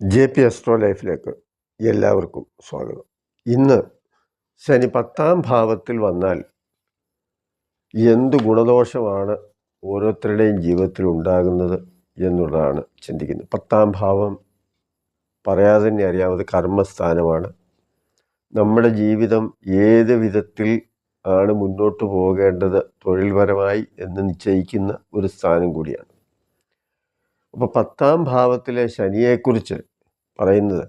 J P astro ലൈഫിലേക്ക് എല്ലാവർക്കും സ്വാഗതം. ഇന്ന് ശനി പത്താം ഭാവത്തിൽ വന്നാൽ എന്ത് ഗുണദോഷമാണ് ഓരോരുത്തരുടെയും ജീവിതത്തിൽ ഉണ്ടാകുന്നത് എന്നുള്ളതാണ് ചിന്തിക്കുന്നത്. പത്താം ഭാവം പറയാതെ തന്നെ അറിയാവുന്നത് കർമ്മസ്ഥാനമാണ്. നമ്മുടെ ജീവിതം ഏത് വിധത്തിൽ ആണ് മുന്നോട്ട് പോകേണ്ടത് തൊഴിൽപരമായി എന്ന് നിശ്ചയിക്കുന്ന ഒരു സ്ഥാനം കൂടിയാണ്. അപ്പോൾ പത്താം ഭാവത്തിലെ ശനിയെക്കുറിച്ച് പറയുന്നത്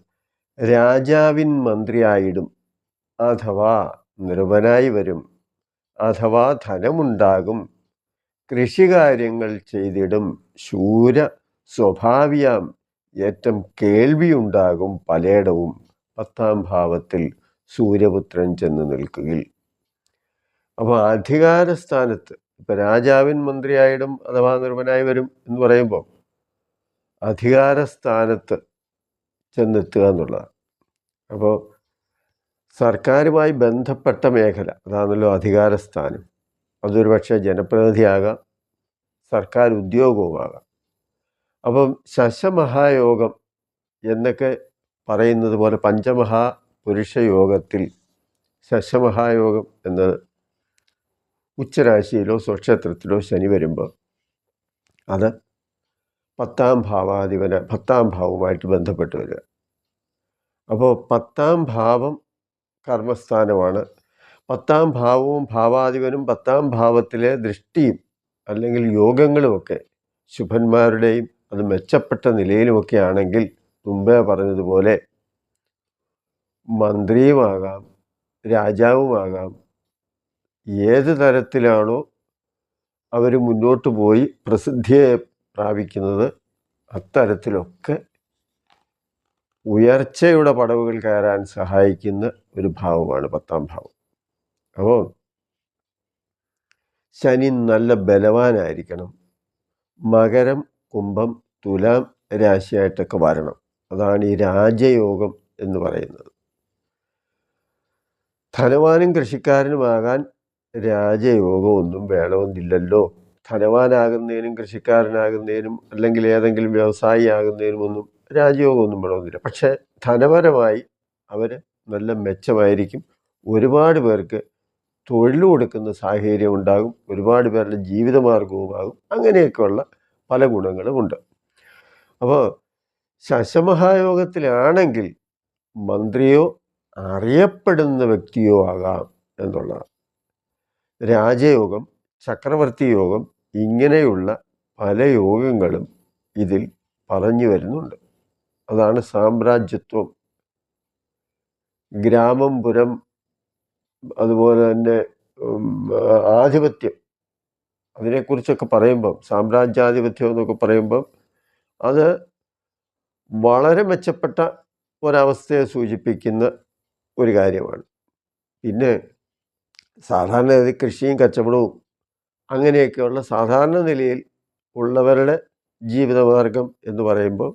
രാജാവിൻ മന്ത്രിയായിടും അഥവാ നിർവനായി വരും അഥവാ ധനമുണ്ടാകും കൃഷികാര്യങ്ങൾ ചെയ്തിടും ശൂര സ്വഭാവിയാം ഏറ്റം കേൾവിയുണ്ടാകും പലയിടവും. പത്താം ഭാവത്തിൽ സൂര്യപുത്രൻ ചെന്ന് നിൽക്കുകയിൽ. അപ്പോൾ അധികാരസ്ഥാനത്ത് ഇപ്പം രാജാവിൻ മന്ത്രിയായിടും അഥവാ നിർവനായി വരും എന്ന് പറയുമ്പോൾ അധികാരസ്ഥാനത്ത് ചെന്നെത്തുക എന്നുള്ളതാണ്. അപ്പോൾ സർക്കാരുമായി ബന്ധപ്പെട്ട മേഖല അതാണല്ലോ അധികാരസ്ഥാനം. അതൊരു പക്ഷേ ജനപ്രതിനിധിയാകാം സർക്കാർ ഉദ്യോഗവുമാകാം. അപ്പം ശശമഹായോഗം എന്നൊക്കെ പറയുന്നത് പോലെ പഞ്ചമഹാ പുരുഷ യോഗത്തിൽ ശശമഹായോഗം എന്നത് ഉച്ചരാശിയിലോ സ്വക്ഷേത്രത്തിലോ ശനി വരുമ്പോൾ അത് പത്താം ഭാവാധിപന പത്താം ഭാവവുമായിട്ട് ബന്ധപ്പെട്ട് വരിക. അപ്പോൾ പത്താം ഭാവം കർമ്മസ്ഥാനമാണ്. പത്താം ഭാവവും ഭാവാധിപനും പത്താം ഭാവത്തിലെ ദൃഷ്ടിയും അല്ലെങ്കിൽ യോഗങ്ങളുമൊക്കെ ശുഭന്മാരുടെയും അത് മെച്ചപ്പെട്ട നിലയിലുമൊക്കെ ആണെങ്കിൽ മുമ്പേ പറഞ്ഞതുപോലെ മന്ത്രിയുമാകാം രാജാവുമാകാം ഏത് തരത്തിലാണോ അവർ മുന്നോട്ട് പോയി പ്രസിദ്ധിയെ പ്രാപിക്കുന്നത് അത്തരത്തിലൊക്കെ ഉയർച്ചയുടെ പടവുകൾ കയറാൻ സഹായിക്കുന്ന ഒരു ഭാവമാണ് പത്താം ഭാവം. അപ്പോൾ ശനി നല്ല ബലവാനായിരിക്കണം. മകരം കുംഭം തുലാം രാശിയായിട്ടൊക്കെ വരണം. അതാണ് ഈ രാജയോഗം എന്ന് പറയുന്നത്. ധനവാനും കൃഷിക്കാരനുമാകാൻ രാജയോഗമൊന്നും വേണമെന്നില്ലല്ലോ. ധനവാനാകുന്നതിനും കൃഷിക്കാരനാകുന്നതിനും അല്ലെങ്കിൽ ഏതെങ്കിലും വ്യവസായി ആകുന്നതിനും ഒന്നും രാജയോഗമൊന്നും വേണമെന്നില്ല പക്ഷേ ധനപരമായി അവർ നല്ല മെച്ചമായിരിക്കും. ഒരുപാട് പേർക്ക് തൊഴിൽ കൊടുക്കുന്ന സാഹചര്യം ഉണ്ടാകും. ഒരുപാട് പേരുടെ ജീവിതമാർഗവുമാകും. അങ്ങനെയൊക്കെയുള്ള പല ഗുണങ്ങളുമുണ്ട് അപ്പോൾ ശശമഹായോഗത്തിലാണെങ്കിൽ മന്ത്രിയോ അറിയപ്പെടുന്ന വ്യക്തിയോ ആകാം എന്നുള്ളതാണ്. രാജയോഗം ചക്രവർത്തി യോഗം ഇങ്ങനെയുള്ള പല യോഗങ്ങളും ഇതിൽ പറഞ്ഞു വരുന്നുണ്ട്. അതാണ് സാമ്രാജ്യത്വം. ഗ്രാമം പുരം അതുപോലെ തന്നെ ആധിപത്യം. അതിനെക്കുറിച്ചൊക്കെ പറയുമ്പം സാമ്രാജ്യാധിപത്യം എന്നൊക്കെ പറയുമ്പം അത് വളരെ മെച്ചപ്പെട്ട ഒരവസ്ഥയെ സൂചിപ്പിക്കുന്ന ഒരു കാര്യമാണ്. പിന്നെ സാധാരണ കൃഷിയും കച്ചവടവും അങ്ങനെയൊക്കെയുള്ള സാധാരണ നിലയിൽ ഉള്ളവരുടെ ജീവിതമാർഗം എന്ന് പറയുമ്പോൾ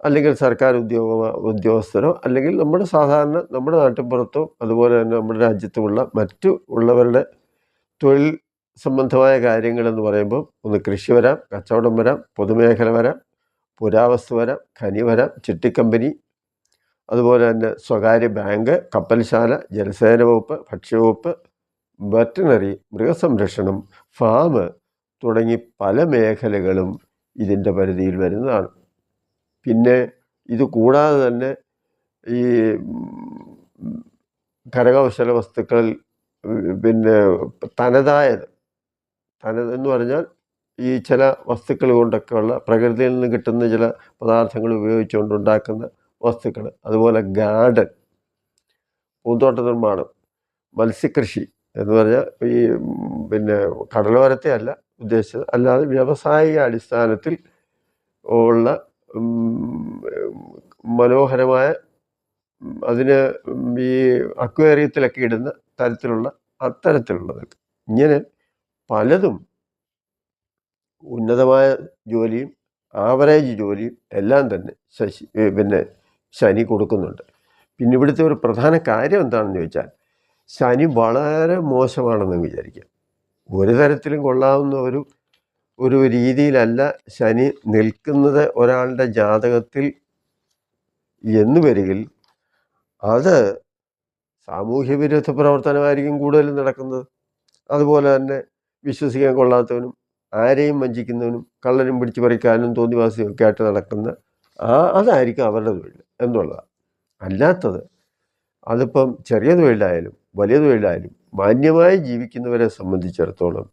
അല്ലെങ്കിൽ സർക്കാർ ഉദ്യോഗ ഉദ്യോഗസ്ഥരോ അല്ലെങ്കിൽ നമ്മുടെ സാധാരണ നമ്മുടെ നാട്ടിൻപുറത്തോ അതുപോലെ തന്നെ നമ്മുടെ രാജ്യത്തുമുള്ള മറ്റു ഉള്ളവരുടെ തൊഴിൽ സംബന്ധമായ കാര്യങ്ങളെന്ന് പറയുമ്പോൾ ഒന്ന് കൃഷി വരാം കച്ചവടം വരാം പൊതുമേഖല വരാം പുരാവസ്തു വരാം ഖനി വരാം ചിട്ടിക്കമ്പനി അതുപോലെ തന്നെ സ്വകാര്യ ബാങ്ക് കപ്പൽശാല ജലസേന വകുപ്പ് ഭക്ഷ്യവകുപ്പ് വെറ്ററിനറി മൃഗസംരക്ഷണം ഫാം തുടങ്ങി പല മേഖലകളും ഇതിന്റെ പരിധിയിൽ വരുന്നതാണ്. പിന്നെ ഇത് കൂടാതെ തന്നെ ഈ കരകൗശല വസ്തുക്കൾ പിന്നെ തനതായത് തനത് എന്ന് പറഞ്ഞാൽ ഈ ചില വസ്തുക്കൾ കൊണ്ടൊക്കെയുള്ള പ്രകൃതിയിൽ നിന്ന് കിട്ടുന്ന ചില പദാർത്ഥങ്ങൾ ഉപയോഗിച്ചുകൊണ്ടുണ്ടാക്കുന്ന വസ്തുക്കൾ അതുപോലെ ഗാർഡൻ പൂന്തോട്ട നിർമ്മാണം മത്സ്യകൃഷി എന്ന് പറഞ്ഞാൽ ഈ പിന്നെ കടലോരത്തെ അല്ല ഉദ്ദേശിച്ചത്. അല്ലാതെ വ്യാവസായിക അടിസ്ഥാനത്തിൽ ഉള്ള മനോഹരമായ അതിന് ഈ അക്വേറിയത്തിലൊക്കെ ഇടുന്ന തരത്തിലുള്ള അത്തരത്തിലുള്ളതൊക്കെ ഇങ്ങനെ പലതും ഉന്നതമായ ജോലിയും ആവറേജ് ജോലിയും എല്ലാം തന്നെ ശശി പിന്നെ ശനി കൊടുക്കുന്നുണ്ട്. പിന്നെ ഇവിടുത്തെ ഒരു പ്രധാന കാര്യം എന്താണെന്ന് ചോദിച്ചാൽ ശനി വളരെ മോശമാണെന്ന് വിചാരിക്കാം. ഒരു തരത്തിലും കൊള്ളാവുന്ന ഒരു ഒരു രീതിയിലല്ല ശനി നിൽക്കുന്നത് ഒരാളുടെ ജാതകത്തിൽ എന്ന് വരികിൽ അത് സാമൂഹ്യ വിരുദ്ധ പ്രവർത്തനമായിരിക്കും കൂടുതലും നടക്കുന്നത്. അതുപോലെ തന്നെ വിശ്വസിക്കാൻ കൊള്ളാത്തവനും ആരെയും വഞ്ചിക്കുന്നവനും കള്ളനും പിടിച്ചു പറിക്കാനും തോന്നിവാസിയും ഒക്കെ ആയിട്ട് നടക്കുന്ന ആ അതായിരിക്കും അവരുടെ തൊഴിൽ എന്നുള്ളതാണ്. അല്ലാത്തത് അതിപ്പം ചെറിയ തൊഴിലായാലും വലിയ തൊഴിലായാലും മാന്യമായി ജീവിക്കുന്നവരെ സംബന്ധിച്ചിടത്തോളം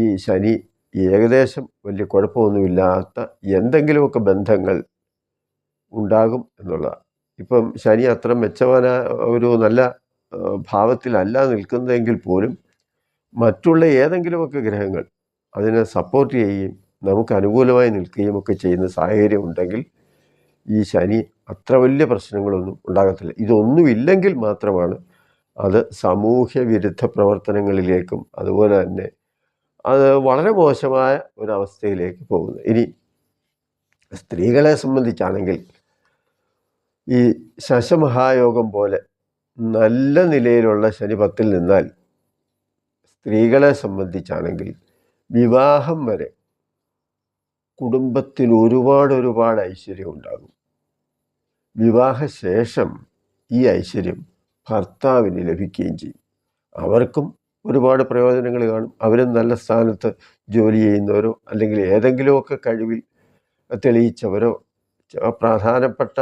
ഈ ശനി ഏകദേശം വലിയ കുഴപ്പമൊന്നുമില്ലാത്ത എന്തെങ്കിലുമൊക്കെ ബന്ധങ്ങൾ ഉണ്ടാകും എന്നുള്ളതാണ്. ഇപ്പം ശനി അത്ര മെച്ചമാന ഒരു നല്ല ഭാവത്തിലല്ല നിൽക്കുന്നതെങ്കിൽ പോലും മറ്റുള്ള ഏതെങ്കിലുമൊക്കെ ഗ്രഹങ്ങൾ അതിനെ സപ്പോർട്ട് ചെയ്യുകയും നമുക്ക് അനുകൂലമായി നിൽക്കുകയും ഒക്കെ ചെയ്യുന്ന സാഹചര്യം ഉണ്ടെങ്കിൽ ഈ ശനി അത്ര വലിയ പ്രശ്നങ്ങളൊന്നും ഉണ്ടാകത്തില്ല. ഇതൊന്നുമില്ലെങ്കിൽ മാത്രമാണ് അത് സാമൂഹ്യ വിരുദ്ധ പ്രവർത്തനങ്ങളിലേക്കും അതുപോലെ തന്നെ അത് വളരെ മോശമായ ഒരവസ്ഥയിലേക്ക് പോകുന്നു. ഇനി സ്ത്രീകളെ സംബന്ധിച്ചാണെങ്കിൽ ഈ ശശമഹായോഗം പോലെ നല്ല നിലയിലുള്ള ശനിപത്തിൽ നിന്നാൽ സ്ത്രീകളെ സംബന്ധിച്ചാണെങ്കിൽ വിവാഹം വരെ കുടുംബത്തിൽ ഒരുപാട് ഒരുപാട് ഐശ്വര്യം ഉണ്ടാകും. വിവാഹശേഷം ഈ ഐശ്വര്യം ഭർത്താവിന് ലഭിക്കുകയും ചെയ്യും. അവർക്കും ഒരുപാട് പ്രയോജനങ്ങൾ കാണും. അവരും നല്ല സ്ഥാനത്ത് ജോലി ചെയ്യുന്നവരോ അല്ലെങ്കിൽ ഏതെങ്കിലുമൊക്കെ കഴിവിൽ തെളിയിച്ചവരോ പ്രധാനപ്പെട്ട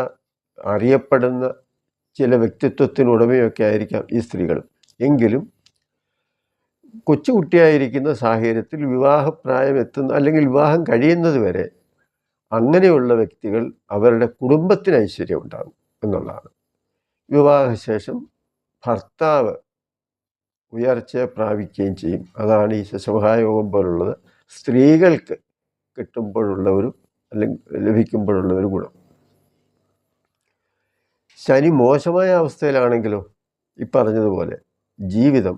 അറിയപ്പെടുന്ന ചില വ്യക്തിത്വത്തിനുടമയൊക്കെ ആയിരിക്കാം ഈ സ്ത്രീകൾ. എങ്കിലും കൊച്ചുകുട്ടിയായിരിക്കുന്ന സാഹചര്യത്തിൽ വിവാഹപ്രായം എത്തുന്ന അല്ലെങ്കിൽ വിവാഹം കഴിയുന്നത് വരെ അങ്ങനെയുള്ള വ്യക്തികൾ അവരുടെ കുടുംബത്തിന് ഐശ്വര്യം ഉണ്ടാകും എന്നുള്ളതാണ്. വിവാഹശേഷം ഭർത്താവ് ഉയർച്ച പ്രാപിക്കുകയും ചെയ്യും. അതാണ് ഈ ശശമഹായോഗം പോലുള്ളത്. സ്ത്രീകൾക്ക് കിട്ടുമ്പോഴുള്ള ഒരു അല്ലെങ്കിൽ ലഭിക്കുമ്പോഴുള്ള ഒരു ഗുണം. ശനി മോശമായ അവസ്ഥയിലാണെങ്കിലോ ഈ പറഞ്ഞതുപോലെ ജീവിതം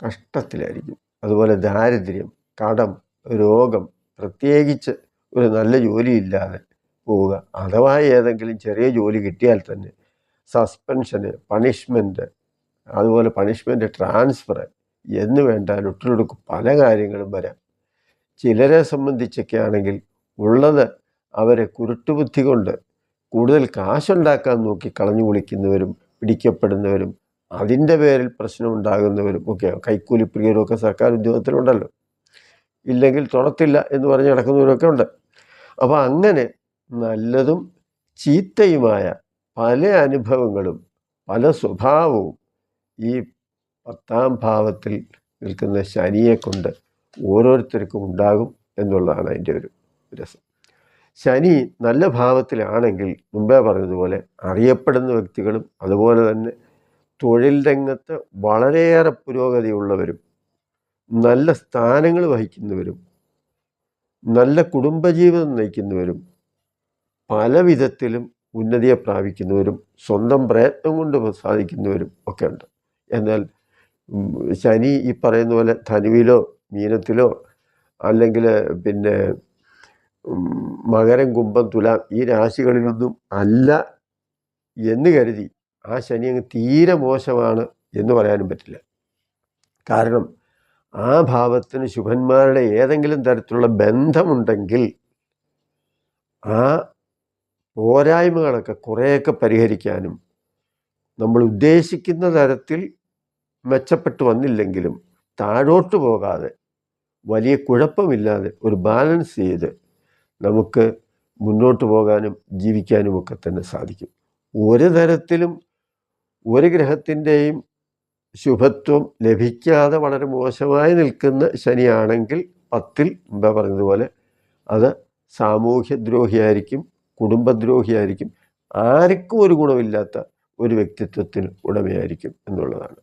കഷ്ടത്തിലായിരിക്കും. അതുപോലെ ദാരിദ്ര്യം കടം രോഗം പ്രത്യേകിച്ച് ഒരു നല്ല ജോലിയില്ലാതെ പോവുക അഥവാ ഏതെങ്കിലും ചെറിയ ജോലി കിട്ടിയാൽ തന്നെ സസ്പെൻഷന് പണിഷ്മെന്റ് അതുപോലെ പണിഷ്മെന്റ് ട്രാൻസ്ഫർ എന്ന് വേണ്ട ഒട്ടിലൊടുക്ക് പല കാര്യങ്ങളും വരാം. ചിലരെ സംബന്ധിച്ചൊക്കെ ആണെങ്കിൽ ഉള്ളത് അവരെ കുരുട്ടുബുദ്ധി കൊണ്ട് കൂടുതൽ കാശുണ്ടാക്കാൻ നോക്കി കളഞ്ഞു കുളിക്കുന്നവരും പിടിക്കപ്പെടുന്നവരും അതിന്റെ പേരിൽ പ്രശ്നം ഉണ്ടാകുന്നവരും ഒക്കെ കൈക്കൂലി ഒക്കെ സർക്കാർ ഉദ്യോഗത്തിലുണ്ടല്ലോ. ഇല്ലെങ്കിൽ തുറത്തില്ല എന്ന് പറഞ്ഞ് നടക്കുന്നവരൊക്കെ ഉണ്ട്. അപ്പോൾ അങ്ങനെ നല്ലതും ചീത്തയുമായ പല അനുഭവങ്ങളും പല സ്വഭാവവും ഈ പത്താം ഭാവത്തിൽ നിൽക്കുന്ന ശനിയെ കൊണ്ട് ഓരോരുത്തർക്കും ഉണ്ടാകും എന്നുള്ളതാണ് അതിന്റെ ഒരു രസം. ശനി നല്ല ഭാവത്തിലാണെങ്കിൽ മുമ്പേ പറഞ്ഞതുപോലെ അറിയപ്പെടുന്ന വ്യക്തികളും അതുപോലെ തന്നെ തൊഴിൽ രംഗത്ത് വളരെയേറെ പുരോഗതിയുള്ളവരും നല്ല സ്ഥാനങ്ങൾ വഹിക്കുന്നവരും നല്ല കുടുംബജീവിതം നയിക്കുന്നവരും പല വിധത്തിലും ഉന്നതിയെ പ്രാപിക്കുന്നവരും സ്വന്തം പ്രയത്നം കൊണ്ട് സാധിക്കുന്നവരും ഒക്കെ ഉണ്ട് എന്നാൽ ശനി ഈ പറയുന്ന പോലെ ധനുവിലോ മീനത്തിലോ അല്ലെങ്കിൽ പിന്നെ മകരം കുംഭം തുലാം ഈ രാശികളിലൊന്നും അല്ല എന്ന് കരുതി ആ ശനി അങ്ങ് തീരെ മോശമാണ് എന്ന് പറയാനും പറ്റില്ല. കാരണം ആ ഭാവത്തിന് ശുഭന്മാരുടെ ഏതെങ്കിലും തരത്തിലുള്ള ബന്ധമുണ്ടെങ്കിൽ ആ പോരായ്മകളൊക്കെ കുറേയൊക്കെ പരിഹരിക്കാനും നമ്മൾ ഉദ്ദേശിക്കുന്ന തരത്തിൽ മെച്ചപ്പെട്ടു വന്നില്ലെങ്കിലും താഴോട്ട് പോകാതെ വലിയ കുഴപ്പമില്ലാതെ ഒരു ബാലൻസ് ചെയ്ത് നമുക്ക് മുന്നോട്ട് പോകാനും ജീവിക്കാനും ഒക്കെ തന്നെ സാധിക്കും. ഒരു തരത്തിലും ഒരു ഗ്രഹത്തിന്റെയും ശുഭത്വം ലഭിക്കാതെ വളരെ മോശമായി നിൽക്കുന്ന ശനിയാണെങ്കിൽ പത്തിൽ മുമ്പേ പറഞ്ഞതുപോലെ അത് സാമൂഹ്യദ്രോഹിയായിരിക്കും കുടുംബദ്രോഹിയായിരിക്കും. ആർക്കും ഒരു ഗുണമില്ലാത്ത ഒരു വ്യക്തിത്വത്തിന് ഉടമയായിരിക്കും എന്നുള്ളതാണ്.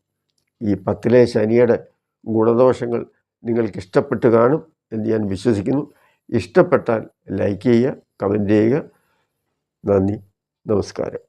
ഈ പത്തിലെ ശനിയുടെ ഗുണദോഷങ്ങൾ നിങ്ങൾക്ക് ഇഷ്ടപ്പെട്ട് കാണും എന്ന് ഞാൻ വിശ്വസിക്കുന്നു. ഇഷ്ടപ്പെട്ടാൽ ലൈക്ക് ചെയ്യുക കമന്റ് ചെയ്യുക. നന്ദി നമസ്കാരം.